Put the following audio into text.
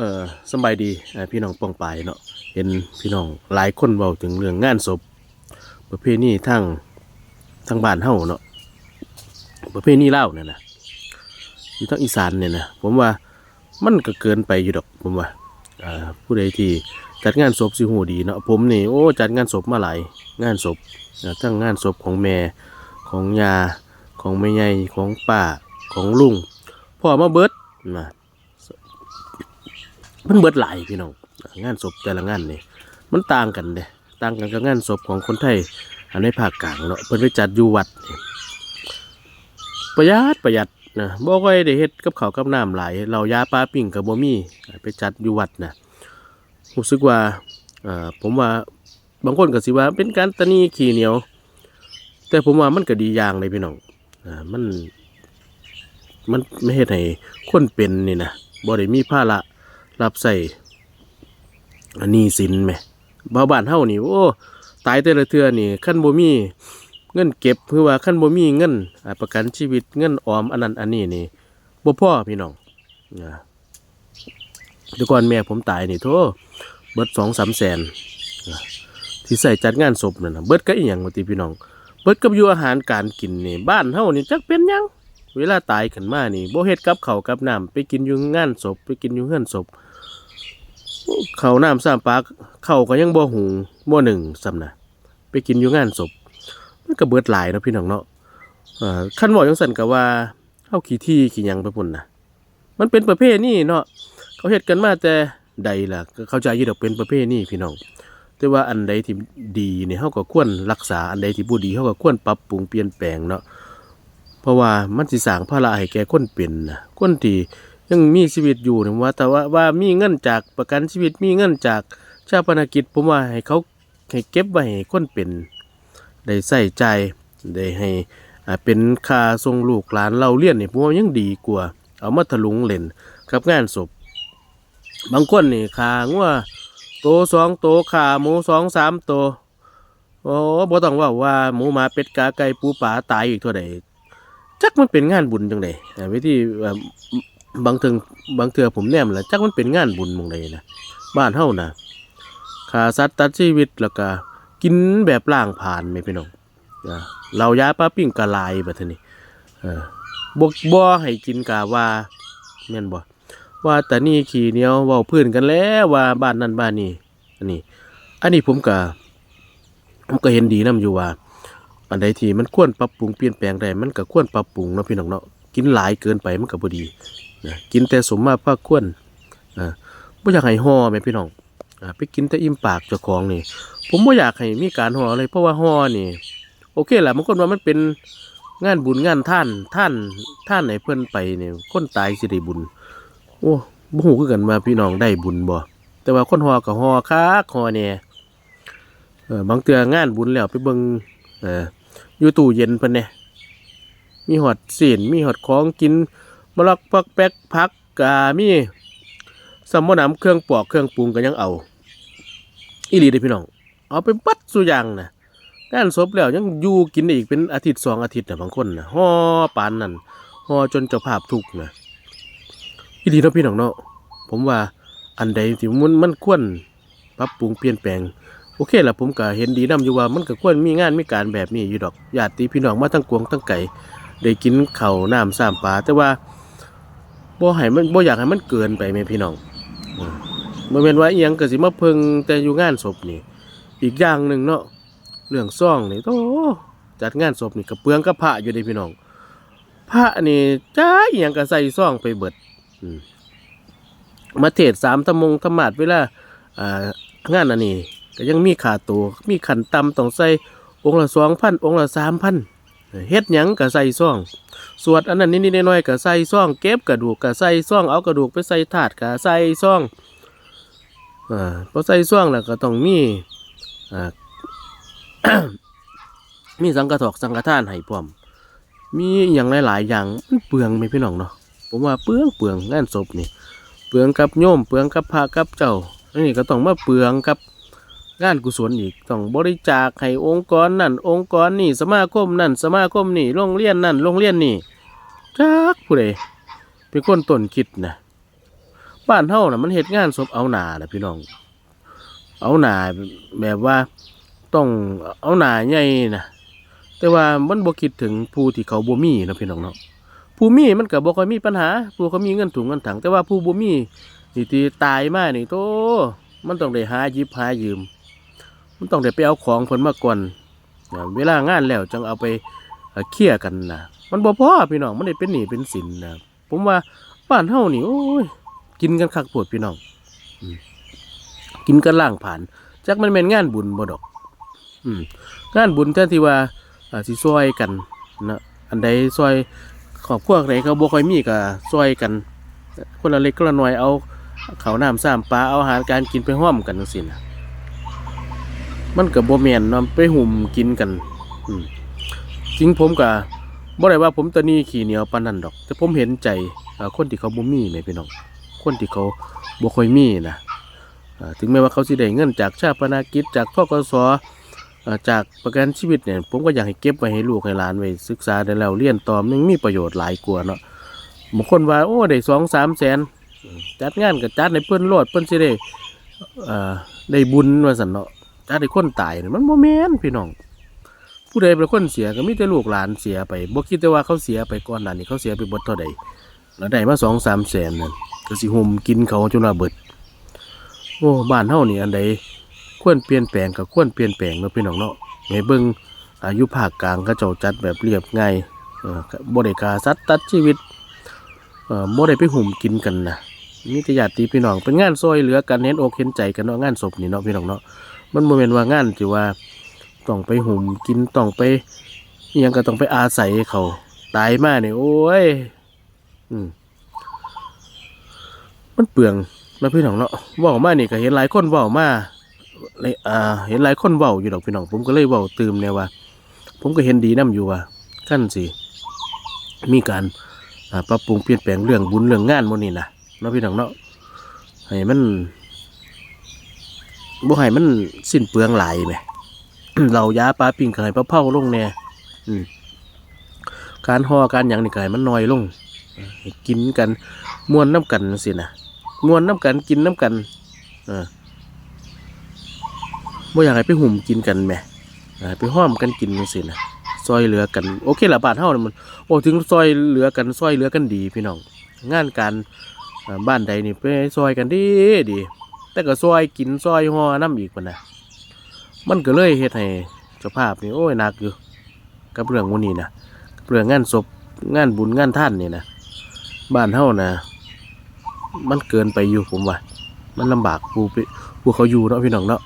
เออสบายดีพี่น้องป้องปายเนาะเห็นพี่น้องหลายคนเว้าถึงเรื่องงานศพ ประเพณีทางทางบ้านเฮาเนาะประเพณีเล่าเนี่ยนะอยู่ทางอีสานเนี่ยนะผมว่ามันก็เกินไปอยู่ดอกผมว่าผู้ใดที่จัดงานศพสิหูดีเนาะผมนี่โอ้จัดงานศพมาหลายงานศพทั้งงานศพของแม่ของยาของแม่ใหญ่ของป้าของลุงพ่อมาเบิดนะ มันเบิดหลายพี่น้องงานศพแต่ละงานนี่มันต่างกันเด้ต่างกันกับงานศพของคนไทยอันในภาคกลางเนาะเพิ่นไปจัดอยู่วัดประหยัดประหยัดนะบ่ค่อยได้เฮ็ดกับข้าวกับน้ำหลายเรายาปลาปิ้งกับบ่มีไปจัดอยู่วัดนะรู้สึกว่าอ่าผมว่าบางคนก็สิว่าเป็นการตะนีขี้เหนียว แต่ผมว่ามันก็ดีอย่างเลยพี่น้องอ่ามันมันไม่เฮ็ดให้คนเป็นนี่นะบ่ได้มีภาระ รับใส่อันนี้สินไหมบ้าบ้านเฮานี่โอ้ตายแต่ละเทือนี่ขั้นบ่มีเงินเก็บเพื่อว่าขั้นบ่มีเงินอ่าประกันชีวิตเงินออมอันนั้นอันนี้นี่บ่พ่อพี่น้องนะแต่ก่อนแม่ผมตายนี่โธ่เบิดสองสามแสนที่ใส่จัดงานศพนั่นนะเบิดก็อีหยังว่าติพี่น้อง เบิดกับอยู่อาหารการกินนี่บ้านเฮานี่จักเป็นยังเวลาตายขึ้นมานี่บ่เฮ็ดกับเขากับน้ำไปกินอยู่งานศพไปกินอยู่เฮือนศพ เขาน้ำสามปากข้าก็ยังบ่หุงบ่หนึ่งซ้ำนะไปกินอยู่งานศพมันก็เบิดหลายเนาะพี่น้องเนาะเอ่อคันบอกจังซั่นก็ว่าเฮาขี้ที่ขี้หยังไปพุ่นนะมันเป็นประเภทนี้เนาะเขาเฮ็ดกันมาแต่ใดล่ะเข้าใจอยู่ดอกเป็นประเภทนี้พี่น้อง แต่ว่าอันใดที่ดีเนี่ยเฮาก็ควรรักษาอันใดที่บ่ดีเฮาก็ควรปรับปรุงเปลี่ยนแปลงเนาะเพราะว่ามันสิสร้างภาระให้แก่คนเป็นนะคนที่ ยังมีชีวิตอยู่นะว่า แต่ว่าว่ามีเงินจากประกันชีวิตมีเงินจากชาปนกิจผมว่าให้เขาให้เก็บไว้ให้คนเป็นได้ใส่ใจได้ให้เป็นค่าส่งลูกหลานเราเรียนนี่ผมว่ายังดีกว่า เอามาถลุงเล่นกับงานศพ บางคนนี่ขางัวโตสองโตขาหมูสองสามโตโอ้บ่ต้องว่าว่าหมูมาเป็ดกาไก่ปูปลาตายอีกเท่าใดจักมันเป็นงานบุญจังไดอ่าวิธี บางเทิงบางเทื่อผมแนมแหละจักมันเป็นงานบุญมองใดนะบ้านเฮานะขาสัตว์ตัดชีวิตแล้วก็กินแบบล่างผ่านไหมพี่น้องเรายาป้าปิ้งกะลายแบัดนี้บ่บ่ให้กินกะว่าแม่นบ่ว่าแต่นี่ขี้เหนียวว้าพื้นกันแล้วว่าบ้านนั้นบ้านนี้อันนี้ อันนี้ผมก็ผมก็เห็นดีนํอยู่ว่า อันใดที่มันควรปรับปรุงเปลี่ยนแปลงได้มันก็ควรปรับปรุงเนาะพี่น้องเนาะกินหลายเกินไปมันก็บ่ดี กินแต่สมมาพระควรอ่าบ่อยากให้ห่อแม่พี่น้องไปกินแต่อิ่มปากเจ้าของนี่ ผมบ่อยากให้มีการห่อเลยเพราะว่าห่อนี่ โอเคแหละบางคนว่ามันเป็นงานบุญงานท่านท่านท่านไหนเพิ่อนไปเนี่ยคนตายสิได้บุญ โอ้บ่ฮู้คือกันว่าพี่น้องได้บุญบ่แต่ว่าคนห่อก็ห่อคักห่อเนี่ยเออบางเทื่องานบุญแล้วไปเบิงเอออยู่ตู้เย็นเพิ่นเนี่ยมีหอดเสีนมีหอดของกิน มะลักปักแป๊กพักกามีสมมน้ำเครื่องปอกเครื่องปรุงก็ยังเอา อีหลีเด้พี่น้อง เอาไปบัดสุอย่างนะงานศพแล้วยังอยู่กินอีกเป็นอาทิตย์สองอาทิตย์นะบางคนนะห่อปานนั่นห่อจนเจ้าภาพทุกนะอีหลีเนาะพี่น้องเนาะผมว่าอันใดที่มันมันควรปรับปรุงเปลี่ยนแปลงโอเคละผมก็เห็นดีนํอยู่ว่ามันก็ควรมีงานมีการแบบนี้อยู่ดอกญาติพี่น้องมาทั้งกวงทั้งไก่ได้กินเข้าน้ำสามปลาแต่ว่า บ่ให้มันบ่อยากให้มันเกินไปแม่พี่น้องอืมบ่แม่นว่าอีหยังก็สิมาเพิ่งแต่อยู่งานศพนี่ อีกอย่างหนึ่งเนาะเรื่องซ่องนี่โตจัดงานศพนี่ก็เปืองกับพระอยู่ด้พี่น้องพระนี่จ้าอีหยังก็ใส่ซ่องไปเบิดมาเทศสามธมงธรรมาสเวลาอ่างานอันนี้ก็ยังมีขาตัวมีขันต่ำต้องใส่องค์ละสองพันองค์ละสามพัน เฮ็ดหยังก็ใส่ซ่อง สวดอันนั้นนิดๆหน่อยๆก็ใส่ซ่อง เก็บกระดูกก็ใส่ซ่อง เอากระดูกไปใส่ถาดก็ใส่ซ่องอ่าพอใส่ซ่องแล้วก็ต้องมีอ่ามีสังกะถอกสังกะท่านให้พร้อม มีอย่างหลายๆอย่างมันเปลืองไหมพี่น้องเนาะผมว่าเปลืองเปลืองงานศพนี่เปลืองกับโยมเปลืองกับพระกับเจ้าอันนี้ก็ต้องมาเปลืองกับ งานกุศลอีกต้องบริจาคให้องค์กรนั่น องค์กรนี่สมาคมนั่น สมาคมนี่โรงเรียนนั่นโรงเรียนนี่จักผู้ใดเป็นคนต้นคิดนะบ้านเฮาน่ะมันเฮ็ดงานศพเอาหนาน่ะพี่น้อง เอาหนาแบบว่าต้องเอาหนาใหญ่นะแต่ว่ามันบ่คิดถึงผู้ที่เขาบ่มีนะพี่น้องเนาะผู้มีมันก็บ่ค่อยมีปัญหา ผู้เขามีเงินถุงเงินถัง แต่ว่าผู้บ่มีนี่ที่ตายมานี่โตมันต้องได้หาหยิบหายืม มันต้องได้ไปเอาของเพิ่นมาก่อนนะเวลางานแล้วจังเอาไปเคลียร์กันนะมันบ่พอพี่น้องมันได้เป็นหนี้เป็นสินนะผมว่าบ้านเฮานี่โอ้ยกินกันคักโพดพี่น้องอกินกันล่างผ่านจักมันเป็นงานบุญบ่ดอก อืมงานบุญแทนที่ว่าอ่าสิซอยกันนะอันใดซอยครอบครัวไหนเขาบ่ค่อยมีก็ซอยกัน คนละเล็กคนละน้อยเอาเขาน้ำซ้ำปลาเอาอาหารการกินไปห้อมกันจังซี่นะ มันก็บ่แม่นเนาไปหุ่มกินกันจริงผมก็บ่ได้ว่าผมตะหนี่ขี้เหนียวปานนั้นดอก แต่ผมเห็นใจคนที่เขาบ่มีแหมพี่น้องคนที่เขาบ่ค่อยมีนะถึงแม้ว่าเขาสิได้เงินจากชาปนากิจจากทกสอ่าจากประกันชีวิตเนี่ยผมก็อยากให้เก็บไว้ให้ลูกให้หลานไว้ศึกษาได้แล้วเรียนต่อมันมีประโยชน์หลายกว่าเนาะบางคนว่าโอ้ได้สองสามแสนจัดงานกับจัดในเพิ่อนโลดเพิ่อนสิได้ได้บุญว่าซั่นเนาะ จัดให้คนตายนี่มันบ่แม่นพี่น้อง ผู้ใดเป็นคนเสียก็มีแต่ลูกหลานเสียไปบ่คิดแต่ว่าเขาเสียไปก่อนหน้านี้เขาเสียไปบิดเท่าใดแล้วได้มาสองสามแสนนั่นก็สิห่มกินเขาจนว่าเบิดโอ้บ้านเฮานี่อันใดควรเปลี่ยนแปลงก็ควรเปลี่ยนแปลงเนาะพี่น้องเนาะให้เบิ่งอายุภาคกลางเขาเจ้าจัดแบบเรียบง่ายเออก็บ่ได้ฆ่าสัตว์ตัดชีวิตบ่ได้ไปหุ่มกินกันนะมีแต่ญาติพี่น้องเป็นงานซอยเหลือกันเห็นอกเห็นใจกันเนาะงานศพนี่เนาะพี่น้องเนาะ มันบ่แม่นว่างานที่ว่าต้องไปหุ่มกินต้องไปยังก็ต้องไปอาศัยเขาตายมาเนี่ยโอ้ย อืมมันเปลืองแล้วพี่น้องเนาะว้ามานี่ก็เห็นหลายคนว้ามาเลยอ่า เห็นหลายคนเว้าอยู่ดอกพี่น้องผมก็เลยเว้าตืมเนี่ยว่า ผมก็เห็นดีนํอยู่ว่าขั้นสิมีการปรับปรุงเปลี่ยนแปลงเรื่องบุญเรื่องงานหมนี่นะเนาะพี่น้องเนาะให้มัน บ่ให้มันสิ้นเปลืองหลายแหมเรายาปลาปิ้งก็ให้ปลาเผาลงแน่อืมการห่อการหยังนี่ก็ให้มันน้อยลงกินกันมวนน้ำกันจังซี่นะมวนน้ำกันกินน้ำกันเออบ่อยากให้ไปหุ่มกินกันแหมอยากให้ไปห้อมกันกินจังซี่นะซอยเหลือกัน โอเคละบานเฮามันโอ้ถึงซอยเหลือกันซอยเหลือกันดีพี่น้องงานการบ้านใดนี่ไปซอยกันดีดี แต่ก็ซอยกินซอยห่อน้ำอีกมันนะมันก็เลยเฮ็ดให้เจ้าภาพนี่โอ้ยหนักอยู่กับเรื่องวันนี้นะเรื่องงานศพงานบุญงานท่านนี่นะบ้านเฮานะมันเกินไปอยู่ผมว่า มันลำบากผู้ไปผู้เขาอยู่เนาะพี่น้องเนาะ